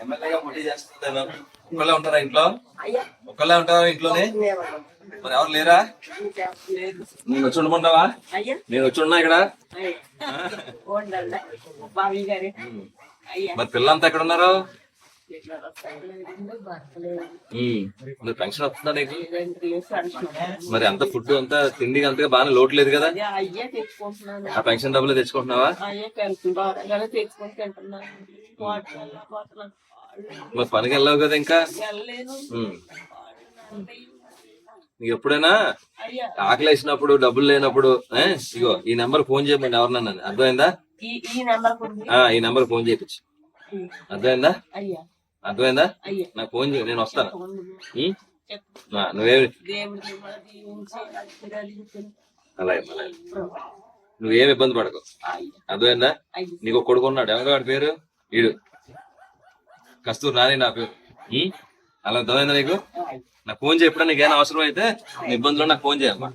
ఎమ్మెల్యేగా పోటీ చేస్తున్నాను ఒక్కళ్ళే ఉంటారా ఇంట్లో? ఒక్కళ్ళే ఉంటారా ఇంట్లోనే? మరి ఎవరు లేరా? నేను వచ్చి ఉండమంటావా? నేను వచ్చి ఉన్నా ఇక్కడ? మరి పిల్లలంతా ఎక్కడ ఉన్నారు? మరి పెన్షన్ వస్తుందా నీకు. మరి అంత ఫుడ్ అంతా తిండికి అంతగా బాగానే లోటు లేదు కదా? ఆ పెన్షన్ డబ్బులు తెచ్చుకుంటున్నావా. మరి పనికి వెళ్ళావు కదా ఇంకా? నీకు ఎప్పుడైనా ఆకలి వేసినప్పుడు డబ్బులు లేనప్పుడు ఇగో ఈ నెంబర్ ఫోన్ చేయమండి ఎవరన్నా అర్థమైందా? ఈ నెంబర్ ఉంది ఆ ఈ నెంబర్ ఫోన్ చేయించు అర్థమైందా? అర్థమైందా? నాకు ఫోన్ చేయి నేను వస్తాను. నువ్వేమి. అలాగే అలాగే నువ్వేం ఇబ్బంది పడకు. అర్థమైందా? నీకు ఒక కొడుకు ఉన్నాడు. ఎవరు వాడి పేరు? ఈడు. కస్తూరి నాని నా పేరు? అలా అర్థమైందా నీకు? నాకు ఫోన్ చేయి ఎప్పుడైనా నీకేమైనా అవసరం అయితే నీ ఇబ్బందులు నాకు ఫోన్ చేయమ్మా